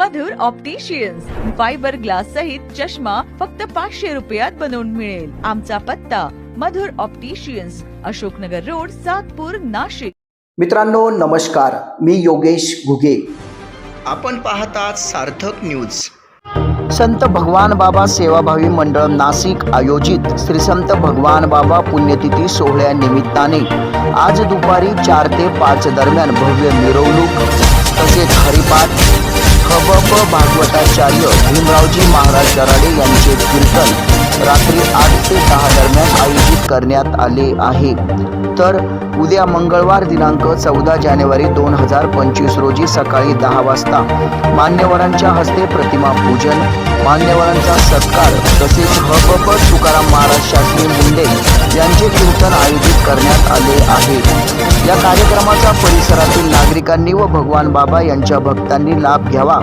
मधुर opticians fibre glass सहित चष्मा फक्त पाचशे रुपयात बनवून मिळेल. आमचा पत्ता मधुर ऑप्टिशियन्स अशोकनगर रोड सातपूर नाशिक. मित्रांनो नमस्कार. मी योगेश घुगे. आपण पाहतात सार्थक न्यूज संत भगवान बाबा सेवाभावी मंडळ नाशिक आयोजित श्री संत भगवान बाबा पुण्यतिथी सोहळ्यानिमित्ताने आज दुपारी चार ते पाच दरम्यान भव्य मिरवणूक तसेच हरिपाठ खबप भागवताचार्य भीमरावजी महाराज दराडे यांचे कीर्तन. रात्री आठ ते दहा दरम्यान आयोजित करण्यात आले आहे. तर उद्या मंगळवार दिनांक चौदा जानेवारी दोन हजार पंचवीस रोजी सकाळी दहा वाजता मान्यवरांच्या हस्ते प्रतिमा पूजन मान्यवरांचा सत्कार तसेच हबप तुकाराम महाराज शास्त्री मुंडे यांचे कीर्तन आयोजित करण्यात आले आहे. या कार्यक्रमाचा परिसरातील नागरिकांनी व भगवान बाबा यांच्या भक्तांनी लाभ घ्यावा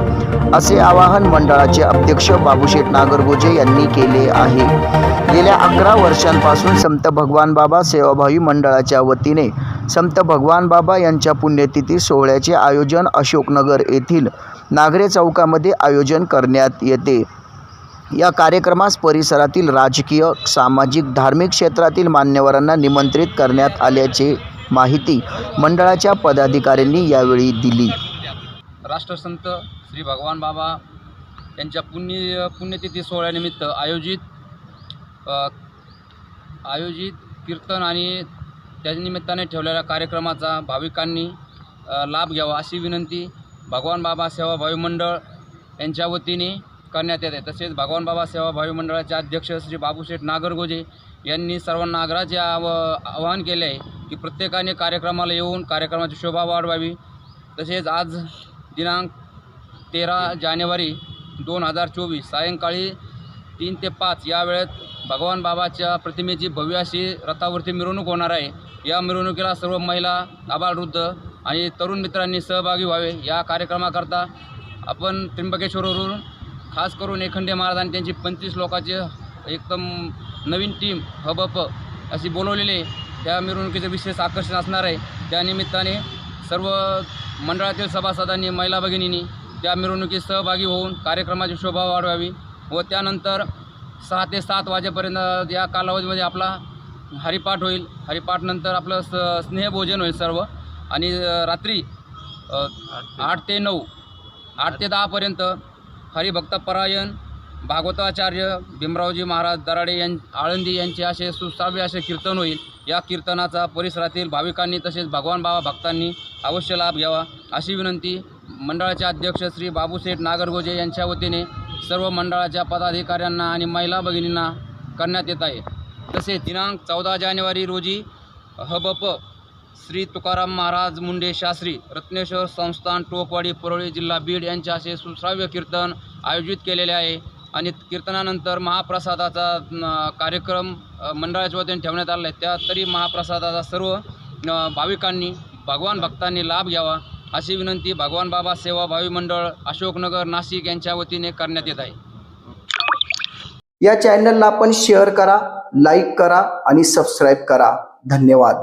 असे आवाहन मंडळाचे अध्यक्ष बाबूशेठ नागरगोजे यांनी केले आहे. गेल्या अकरा वर्षांपासून संत भगवान बाबा सेवाभावी मंडळाच्या वतीने संत भगवान बाबा यांच्या पुण्यतिथी सोहळ्याचे आयोजन अशोकनगर येथील नागरे चौकामध्ये आयोजन करण्यात येते. या कार्यक्रमास परिसरातील राजकीय सामाजिक धार्मिक क्षेत्रातील मान्यवरांना निमंत्रित करण्यात आल्याचे माहिती मंडळाच्या पदाधिकाऱ्यांनी यावेळी दिली. राष्ट्रसंत श्री भगवान बाबा यांच्या पुण्य पुण्यतिथी सोहळ्यानिमित्त आयोजित आयोजित कीर्तन आणि त्या निमित्ताने ठेवलेल्या कार्यक्रमाचा भाविकांनी लाभ घ्यावा अशी विनंती भगवान बाबा सेवाभावी मंडळ यांच्या वतीने करण्यात येते. तसेच भगवान बाबा सेवाभावी मंडळाचे अध्यक्ष श्री बाबूशेठ नागरगोजे यांनी सर्वांना आग्रहाचे आव आवाहन केले आहे की प्रत्येकाने कार्यक्रमाला येऊन कार्यक्रमाची शोभा वाढवावी. तसेच आज दिनांक तेरा जानेवारी दोन हजार चोवीस सायंकाळी तीन ते पाच या वेळेत भगवान बाबाच्या प्रतिमेची भव्य अशी रथावरती मिरवणूक होणार आहे. या मिरवणुकीला सर्व महिला आबालवृद्ध आणि तरुण मित्रांनी सहभागी व्हावे. या कार्यक्रमाकरता आपण त्र्यंबकेश्वरवरून खास करून एखंडे महाराज आणि त्यांची पंचवीस लोकांची एकदम नवीन टीम हबप अशी बोलवलेली त्या मिरवणुकीचं विशेष आकर्षण असणार आहे. त्यानिमित्ताने सर्व मंडळातील सभासदांनी महिला भगिनींनी त्या मिरवणुकीत सहभागी होऊन कार्यक्रमाची शोभा वाढवावी व त्यानंतर सहा ते सात वाजेपर्यंत या कालावधीमध्ये आपला हरिपाठ होईल. हरिपाठनंतर आपलं स स्नेहभोजन होईल सर्व. आणि रात्री आठ ते नऊ आठ ते दहापर्यंत हरिभक्तपरायण भागवताचार्य भीमरावजी महाराज दराडे यां आळंदी यांचे असे सुसाव्य असे कीर्तन होईल. या कीर्तनाचा परिसरातील भाविकांनी तसेच भगवान बाबा भक्तांनी अवश्य लाभ घ्यावा. अशी विनंती मंडळाचे अध्यक्ष श्री बाबूसेठ नागरगोजे यांच्या वतीने सर्व मंडळाच्या पदाधिकाऱ्यांना आणि महिला भगिनींना करण्यात येत आहे. तसेच दिनांक चौदा जानेवारी रोजी हबप श्री तुकाराम महाराज मुंडे शास्त्री रत्नेश्वर संस्थान टोपवाडी परळी जिल्हा बीड यांच्या असे सुश्राव्य कीर्तन आयोजित केलेले आहे आणि कीर्तनानंतर महाप्रसादाचा कार्यक्रम मंडळाच्या वतीने ठेवण्यात आला आहे. त्या तरी महाप्रसादाचा सर्व भाविकांनी भगवान भक्तांनी लाभ घ्यावा. अशी विनंती भगवान बाबा सेवा भावी मंडळ अशोकनगर नाशिक यांच्या वतीने करण्यात येत आहे. या चॅनलला आपण शेअर करा लाईक करा आणि सबस्क्राईब करा. धन्यवाद.